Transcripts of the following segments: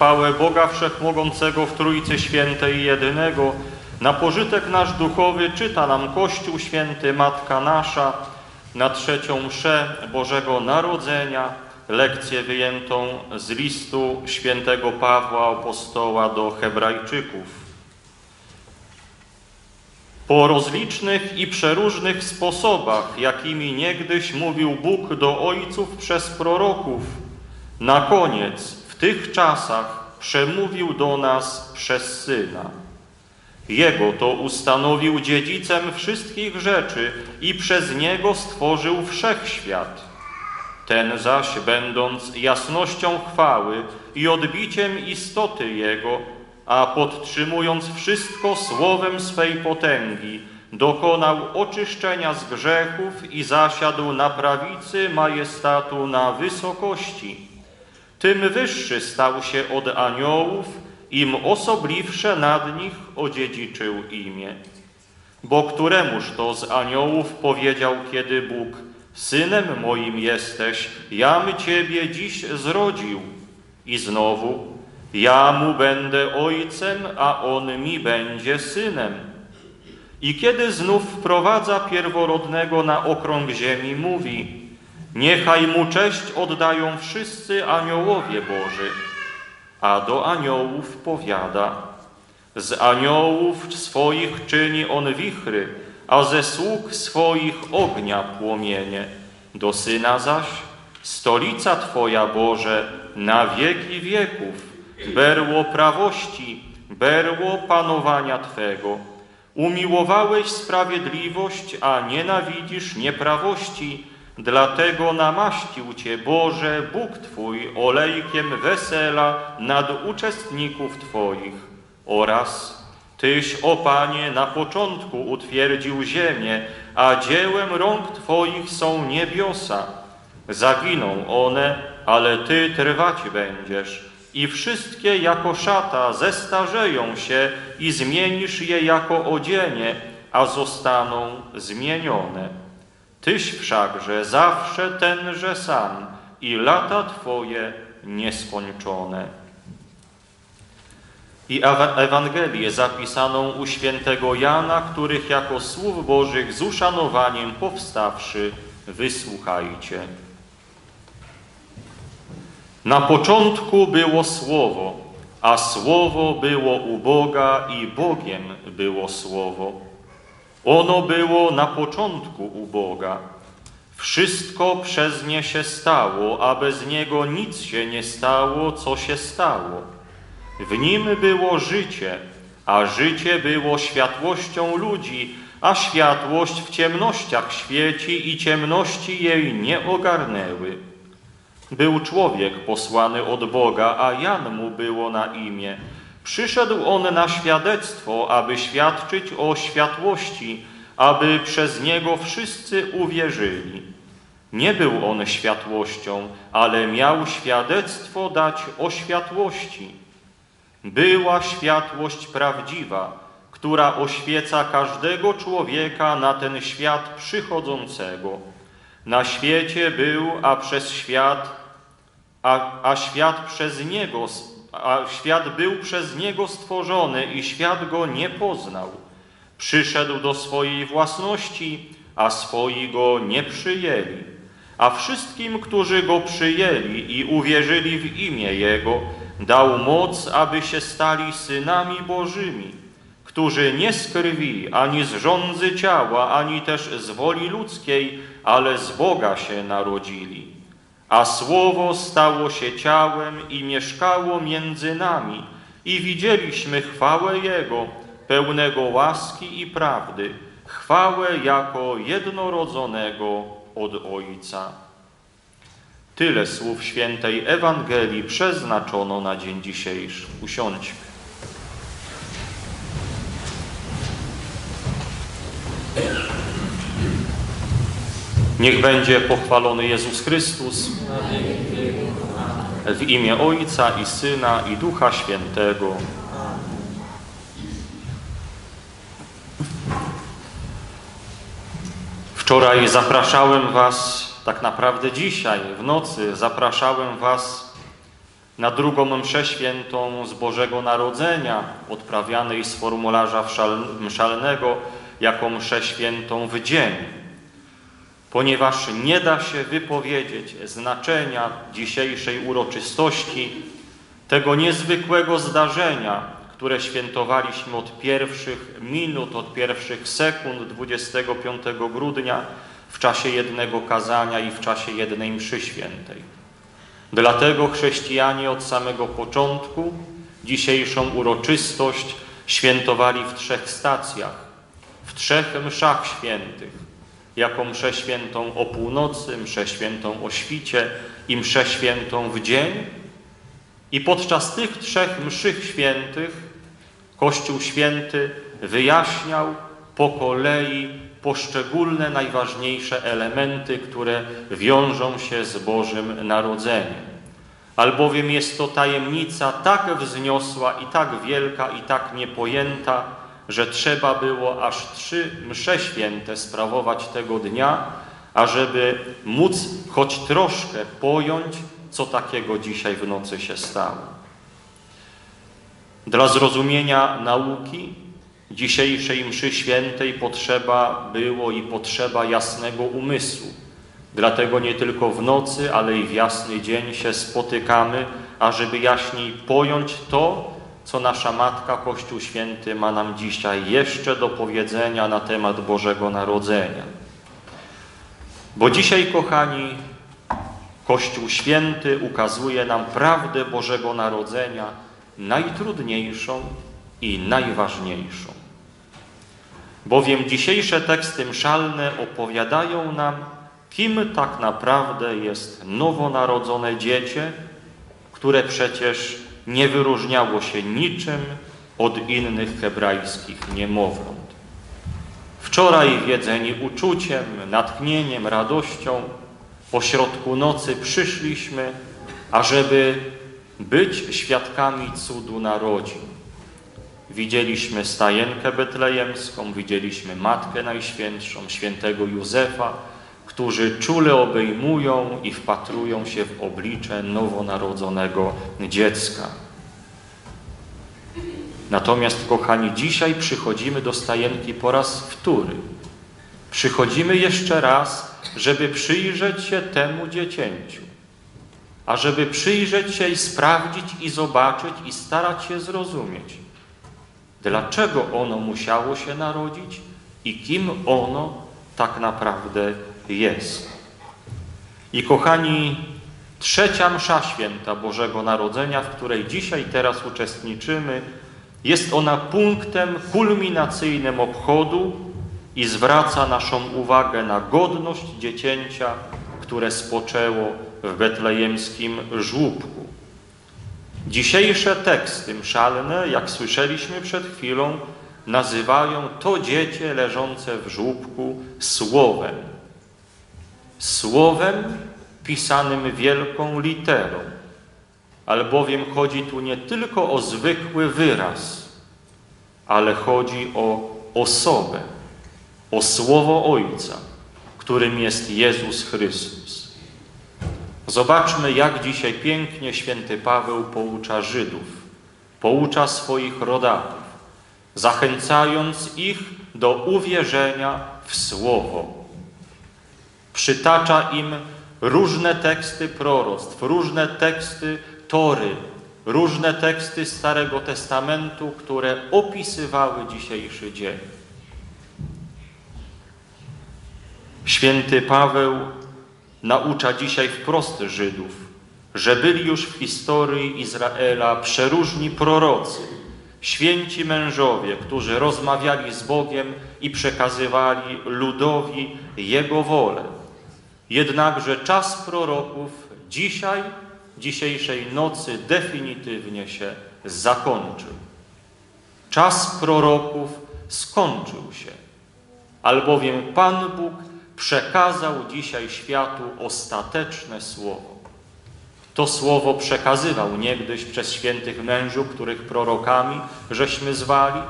Chwałę Boga Wszechmogącego w Trójcy Świętej Jedynego, na pożytek nasz duchowy czyta nam Kościół Święty Matka Nasza, na trzecią mszę Bożego Narodzenia, lekcję wyjętą z listu świętego Pawła Apostoła do Hebrajczyków. Po rozlicznych i przeróżnych sposobach, jakimi niegdyś mówił Bóg do ojców przez proroków, na koniec tych czasach przemówił do nas przez Syna. Jego to ustanowił dziedzicem wszystkich rzeczy i przez Niego stworzył wszechświat. Ten zaś, będąc jasnością chwały i odbiciem istoty Jego, a podtrzymując wszystko słowem swej potęgi, dokonał oczyszczenia z grzechów i zasiadł na prawicy majestatu na wysokości. Tym wyższy stał się od aniołów, im osobliwsze nad nich odziedziczył imię. Bo któremuż to z aniołów powiedział kiedy Bóg, Synem moim jesteś, jam Ciebie dziś zrodził. I znowu, ja mu będę ojcem, a on mi będzie synem. I kiedy znów wprowadza pierworodnego na okrąg ziemi, mówi, niechaj mu cześć oddają wszyscy aniołowie Boży. A do aniołów powiada, z aniołów swoich czyni on wichry, a ze sług swoich ognia płomienie. Do Syna zaś, stolica Twoja Boże, na wieki wieków, berło prawości, berło panowania Twego. Umiłowałeś sprawiedliwość, a nienawidzisz nieprawości, dlatego namaścił Cię Boże, Bóg Twój, olejkiem wesela nad uczestników Twoich oraz Tyś, o Panie, na początku utwierdził ziemię, a dziełem rąk Twoich są niebiosa. Zaginą one, ale Ty trwać będziesz i wszystkie jako szata zestarzeją się i zmienisz je jako odzienie, a zostaną zmienione. Tyś wszakże zawsze tenże sam i lata Twoje nieskończone. I Ewa- Ewangelię zapisaną u świętego Jana, których jako słów Bożych z uszanowaniem powstawszy wysłuchajcie. Na początku było Słowo, a Słowo było u Boga i Bogiem było Słowo. Ono było na początku u Boga. Wszystko przez nie się stało, a bez niego nic się nie stało, co się stało. W nim było życie, a życie było światłością ludzi, a światłość w ciemnościach świeci i ciemności jej nie ogarnęły. Był człowiek posłany od Boga, a Jan mu było na imię. Przyszedł on na świadectwo, aby świadczyć o światłości, aby przez niego wszyscy uwierzyli. Nie był on światłością, ale miał świadectwo dać o światłości. Była światłość prawdziwa, która oświeca każdego człowieka na ten świat przychodzącego. Na świecie był, a przez świat, a, a świat przez niego, a świat był przez niego stworzony i świat go nie poznał. Przyszedł do swojej własności, a swoi go nie przyjęli. A wszystkim, którzy go przyjęli i uwierzyli w imię Jego, dał moc, aby się stali synami Bożymi, którzy nie z krwi, ani z rządzy ciała, ani też z woli ludzkiej, ale z Boga się narodzili. A Słowo stało się ciałem i mieszkało między nami i widzieliśmy chwałę Jego, pełnego łaski i prawdy, chwałę jako jednorodzonego od Ojca. Tyle słów świętej Ewangelii przeznaczono na dzień dzisiejszy. Usiądźmy. Niech będzie pochwalony Jezus Chrystus w imię Ojca i Syna i Ducha Świętego. Wczoraj zapraszałem Was, tak naprawdę dzisiaj w nocy zapraszałem Was na drugą mszę świętą z Bożego Narodzenia, odprawianej z formularza mszalnego jako mszę świętą w dzień. Ponieważ nie da się wypowiedzieć znaczenia dzisiejszej uroczystości, tego niezwykłego zdarzenia, które świętowaliśmy od pierwszych minut, od pierwszych sekund 25 grudnia w czasie jednego kazania i w czasie jednej mszy świętej. Dlatego chrześcijanie od samego początku dzisiejszą uroczystość świętowali w trzech stacjach, w trzech mszach świętych, jako mszę świętą o północy, mszę świętą o świcie i mszę świętą w dzień. I podczas tych trzech mszy świętych Kościół Święty wyjaśniał po kolei poszczególne najważniejsze elementy, które wiążą się z Bożym Narodzeniem. Albowiem jest to tajemnica tak wzniosła i tak wielka i tak niepojęta, że trzeba było aż trzy msze święte sprawować tego dnia, ażeby móc choć troszkę pojąć, co takiego dzisiaj w nocy się stało. Dla zrozumienia nauki dzisiejszej mszy świętej potrzeba było i potrzeba jasnego umysłu. Dlatego nie tylko w nocy, ale i w jasny dzień się spotykamy, ażeby jaśniej pojąć to, co nasza Matka Kościół Święty ma nam dzisiaj jeszcze do powiedzenia na temat Bożego Narodzenia. Bo dzisiaj, kochani, Kościół Święty ukazuje nam prawdę Bożego Narodzenia, najtrudniejszą i najważniejszą. Bowiem dzisiejsze teksty mszalne opowiadają nam, kim tak naprawdę jest nowonarodzone dziecię, które przecież nie wyróżniało się niczym od innych hebrajskich niemowląt. Wczoraj wiedzeni uczuciem, natchnieniem, radością, pośrodku nocy przyszliśmy, ażeby być świadkami cudu narodzin. Widzieliśmy stajenkę betlejemską, widzieliśmy Matkę Najświętszą, świętego Józefa, którzy czule obejmują i wpatrują się w oblicze nowonarodzonego dziecka. Natomiast, kochani, dzisiaj przychodzimy do stajenki po raz wtóry. Przychodzimy jeszcze raz, żeby przyjrzeć się temu dziecięciu a żeby przyjrzeć się i sprawdzić i zobaczyć i starać się zrozumieć, dlaczego ono musiało się narodzić i kim ono tak naprawdę jest. I kochani, trzecia msza święta Bożego Narodzenia, w której dzisiaj teraz uczestniczymy, jest ona punktem kulminacyjnym obchodu i zwraca naszą uwagę na godność dziecięcia, które spoczęło w betlejemskim żłóbku. Dzisiejsze teksty mszalne, jak słyszeliśmy przed chwilą, nazywają to dziecię leżące w żłóbku słowem. Słowem pisanym wielką literą, albowiem chodzi tu nie tylko o zwykły wyraz, ale chodzi o osobę, o słowo Ojca, którym jest Jezus Chrystus. Zobaczmy, jak dzisiaj pięknie święty Paweł poucza Żydów, poucza swoich rodaków, zachęcając ich do uwierzenia w Słowo. Przytacza im różne teksty proroctw, różne teksty Tory, różne teksty Starego Testamentu, które opisywały dzisiejszy dzień. Święty Paweł naucza dzisiaj wprost Żydów, że byli już w historii Izraela przeróżni prorocy, święci mężowie, którzy rozmawiali z Bogiem i przekazywali ludowi Jego wolę. Jednakże czas proroków dzisiaj, dzisiejszej nocy definitywnie się zakończył. Czas proroków skończył się, albowiem Pan Bóg przekazał dzisiaj światu ostateczne słowo. To słowo przekazywał niegdyś przez świętych mężów, których prorokami żeśmy zwali.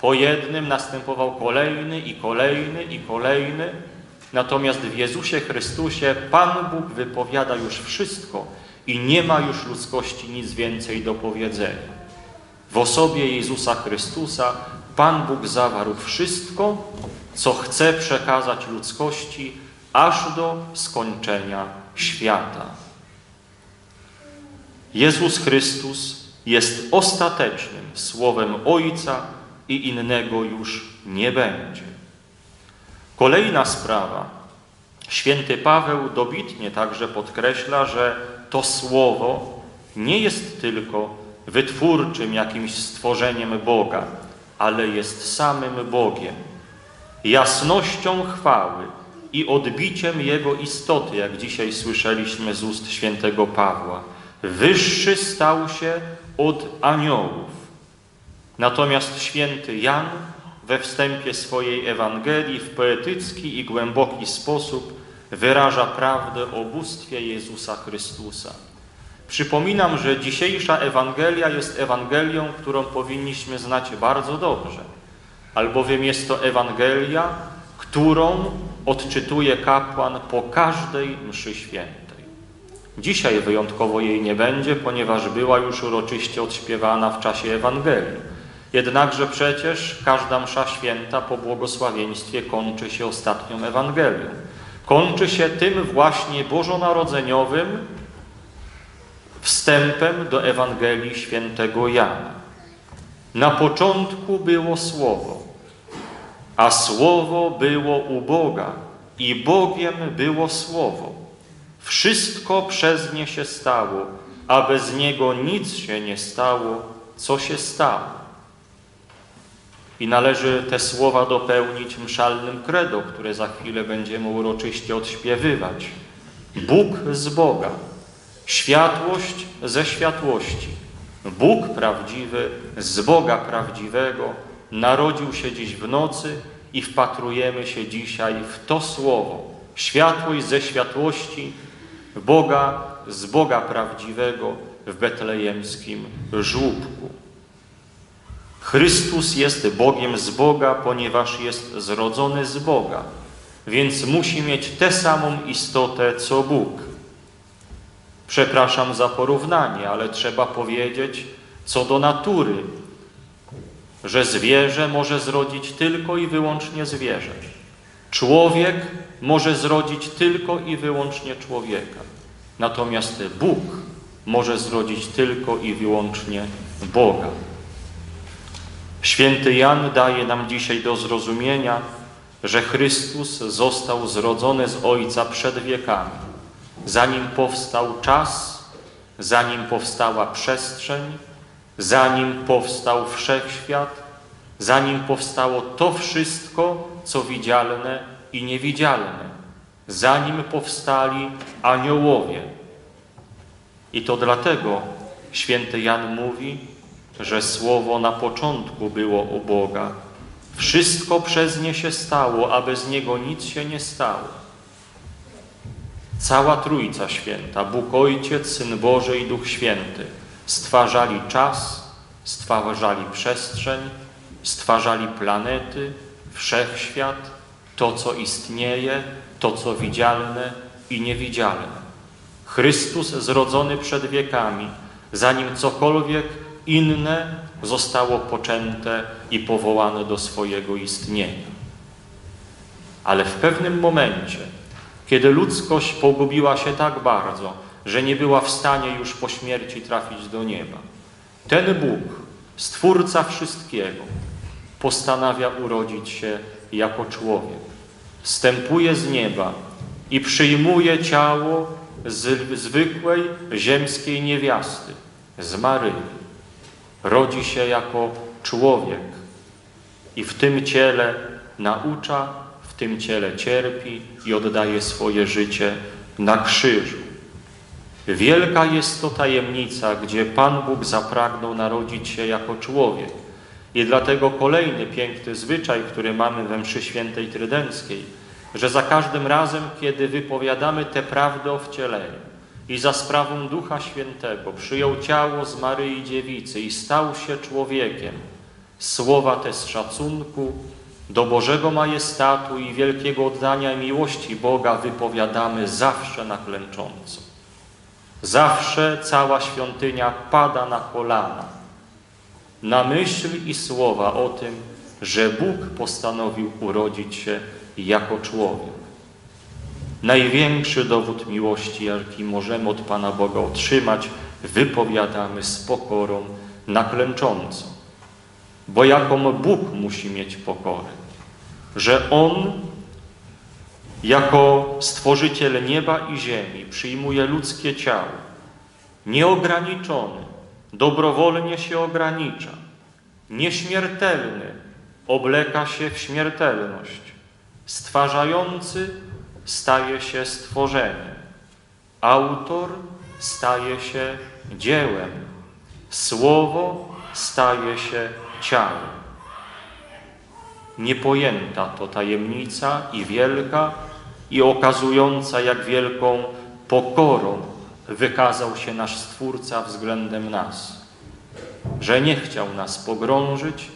Po jednym następował kolejny i kolejny i kolejny. Natomiast w Jezusie Chrystusie Pan Bóg wypowiada już wszystko i nie ma już ludzkości nic więcej do powiedzenia. W osobie Jezusa Chrystusa Pan Bóg zawarł wszystko, co chce przekazać ludzkości aż do skończenia świata. Jezus Chrystus jest ostatecznym słowem Ojca i innego już nie będzie. Kolejna sprawa. Święty Paweł dobitnie także podkreśla, że to słowo nie jest tylko wytwórczym jakimś stworzeniem Boga, ale jest samym Bogiem, jasnością chwały i odbiciem Jego istoty, jak dzisiaj słyszeliśmy z ust świętego Pawła. Wyższy stał się od aniołów. Natomiast święty Jan we wstępie swojej Ewangelii w poetycki i głęboki sposób wyraża prawdę o bóstwie Jezusa Chrystusa. Przypominam, że dzisiejsza Ewangelia jest Ewangelią, którą powinniśmy znać bardzo dobrze, albowiem jest to Ewangelia, którą odczytuje kapłan po każdej mszy świętej. Dzisiaj wyjątkowo jej nie będzie, ponieważ była już uroczyście odśpiewana w czasie Ewangelii. Jednakże przecież każda msza święta po błogosławieństwie kończy się ostatnią Ewangelią. Kończy się tym właśnie bożonarodzeniowym wstępem do Ewangelii świętego Jana. Na początku było Słowo, a Słowo było u Boga i Bogiem było Słowo. Wszystko przez nie się stało, a bez Niego nic się nie stało, co się stało. I należy te słowa dopełnić mszalnym credo, które za chwilę będziemy uroczyście odśpiewywać. Bóg z Boga, światłość ze światłości, Bóg prawdziwy z Boga prawdziwego narodził się dziś w nocy i wpatrujemy się dzisiaj w to słowo. Światłość ze światłości Boga z Boga prawdziwego w betlejemskim żłóbku. Chrystus jest Bogiem z Boga, ponieważ jest zrodzony z Boga, więc musi mieć tę samą istotę, co Bóg. Przepraszam za porównanie, ale trzeba powiedzieć co do natury, że zwierzę może zrodzić tylko i wyłącznie zwierzę. Człowiek może zrodzić tylko i wyłącznie człowieka. Natomiast Bóg może zrodzić tylko i wyłącznie Boga. Święty Jan daje nam dzisiaj do zrozumienia, że Chrystus został zrodzony z Ojca przed wiekami, zanim powstał czas, zanim powstała przestrzeń, zanim powstał wszechświat, zanim powstało to wszystko, co widzialne i niewidzialne, zanim powstali aniołowie. I to dlatego święty Jan mówi, że Słowo na początku było u Boga. Wszystko przez nie się stało, a bez Niego nic się nie stało. Cała Trójca Święta, Bóg Ojciec, Syn Boży i Duch Święty stwarzali czas, stwarzali przestrzeń, stwarzali planety, wszechświat, to co istnieje, to co widzialne i niewidzialne. Chrystus zrodzony przed wiekami, zanim cokolwiek inne zostało poczęte i powołane do swojego istnienia. Ale w pewnym momencie, kiedy ludzkość pogubiła się tak bardzo, że nie była w stanie już po śmierci trafić do nieba, ten Bóg, Stwórca wszystkiego, postanawia urodzić się jako człowiek. Wstępuje z nieba i przyjmuje ciało z zwykłej ziemskiej niewiasty, z Maryi rodzi się jako człowiek i w tym ciele naucza, w tym ciele cierpi i oddaje swoje życie na krzyżu. Wielka jest to tajemnica, gdzie Pan Bóg zapragnął narodzić się jako człowiek. I dlatego kolejny piękny zwyczaj, który mamy we mszy świętej trydenckiej, że za każdym razem, kiedy wypowiadamy tę prawdę o wcieleniu, i za sprawą Ducha Świętego przyjął ciało z Maryi Dziewicy i stał się człowiekiem. Słowa te z szacunku do Bożego majestatu i wielkiego oddania miłości Boga wypowiadamy zawsze na klęcząco. Zawsze cała świątynia pada na kolana na myśl i słowa o tym, że Bóg postanowił urodzić się jako człowiek. Największy dowód miłości, jaki możemy od Pana Boga otrzymać, wypowiadamy z pokorą naklęczącą. Bo jaką Bóg musi mieć pokorę, że On jako Stworzyciel nieba i ziemi przyjmuje ludzkie ciało, nieograniczony, dobrowolnie się ogranicza, nieśmiertelny, obleka się w śmiertelność, stwarzający staje się stworzeniem, autor staje się dziełem, słowo staje się ciałem. Niepojęta to tajemnica i wielka, i okazująca, jak wielką pokorą wykazał się nasz Stwórca względem nas. Że nie chciał nas pogrążyć,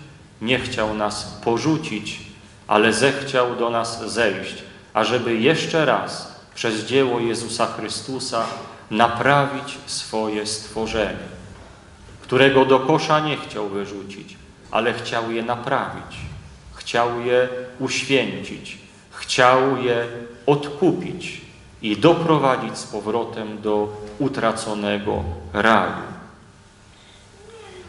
nie chciał nas porzucić, ale zechciał do nas zejść, ażeby jeszcze raz przez dzieło Jezusa Chrystusa naprawić swoje stworzenie, którego do kosza nie chciał wyrzucić, ale chciał je naprawić, chciał je uświęcić, chciał je odkupić i doprowadzić z powrotem do utraconego raju.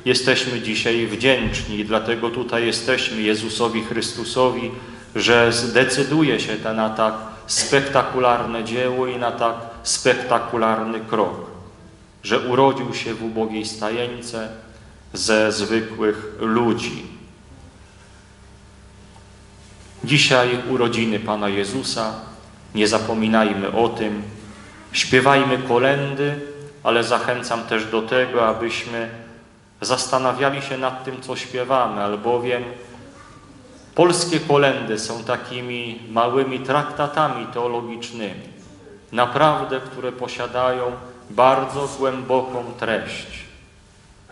Jesteśmy dzisiaj wdzięczni, dlatego tutaj jesteśmy Jezusowi Chrystusowi, że zdecyduje się na tak spektakularne dzieło i na tak spektakularny krok, że urodził się w ubogiej stajence ze zwykłych ludzi. Dzisiaj urodziny Pana Jezusa, nie zapominajmy o tym, śpiewajmy kolendy, ale zachęcam też do tego, abyśmy zastanawiali się nad tym, co śpiewamy, albowiem polskie kolendy są takimi małymi traktatami teologicznymi, naprawdę, które posiadają bardzo głęboką treść.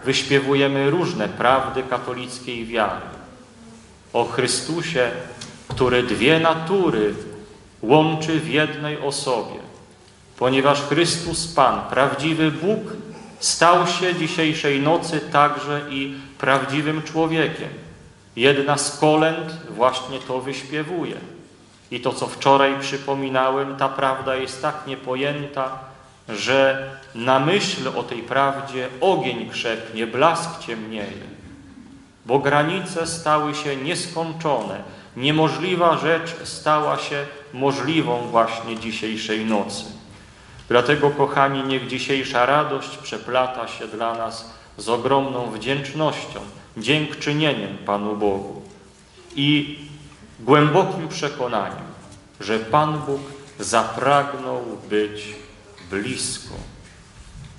Wyśpiewujemy różne prawdy katolickiej wiary. O Chrystusie, który dwie natury łączy w jednej osobie, ponieważ Chrystus Pan, prawdziwy Bóg, stał się dzisiejszej nocy także i prawdziwym człowiekiem. Jedna z kolęd właśnie to wyśpiewuje. I to, co wczoraj przypominałem, ta prawda jest tak niepojęta, że na myśl o tej prawdzie ogień krzepnie, blask ciemnieje. Bo granice stały się nieskończone. Niemożliwa rzecz stała się możliwą właśnie dzisiejszej nocy. Dlatego, kochani, niech dzisiejsza radość przeplata się dla nas z ogromną wdzięcznością, dziękczynieniem Panu Bogu i głębokim przekonaniem, że Pan Bóg zapragnął być blisko.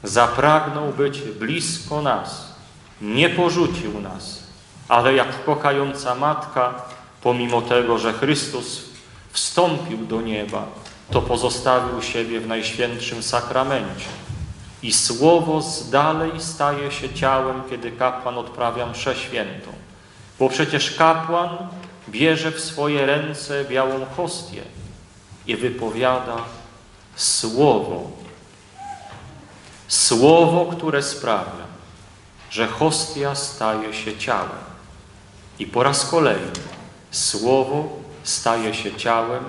Zapragnął być blisko nas, nie porzucił nas, ale jak kochająca matka, pomimo tego, że Chrystus wstąpił do nieba, to pozostawił siebie w Najświętszym Sakramencie. I Słowo z dalej staje się ciałem, kiedy kapłan odprawia mszę świętą. Bo przecież kapłan bierze w swoje ręce białą hostię i wypowiada Słowo. Słowo, które sprawia, że hostia staje się ciałem. I po raz kolejny Słowo staje się ciałem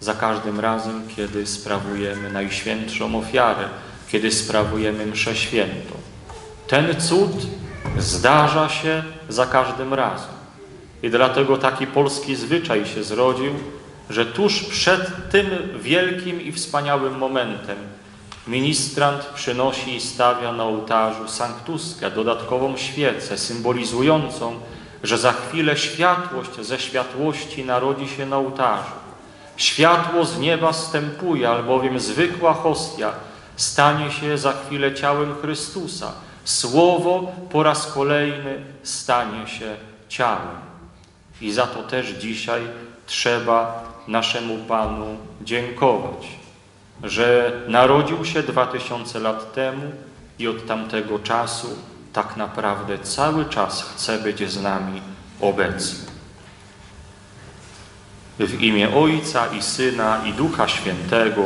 za każdym razem, kiedy sprawujemy Najświętszą ofiarę, kiedy sprawujemy mszę świętą. Ten cud zdarza się za każdym razem. I dlatego taki polski zwyczaj się zrodził, że tuż przed tym wielkim i wspaniałym momentem ministrant przynosi i stawia na ołtarzu sanktuskę, dodatkową świecę symbolizującą, że za chwilę światłość ze światłości narodzi się na ołtarzu. Światło z nieba stępuje, albowiem zwykła hostia stanie się za chwilę ciałem Chrystusa. Słowo po raz kolejny stanie się ciałem. I za to też dzisiaj trzeba naszemu Panu dziękować, że narodził się dwa tysiące lat temu i od tamtego czasu tak naprawdę cały czas chce być z nami obecny. W imię Ojca i Syna i Ducha Świętego.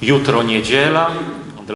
Jutro niedziela,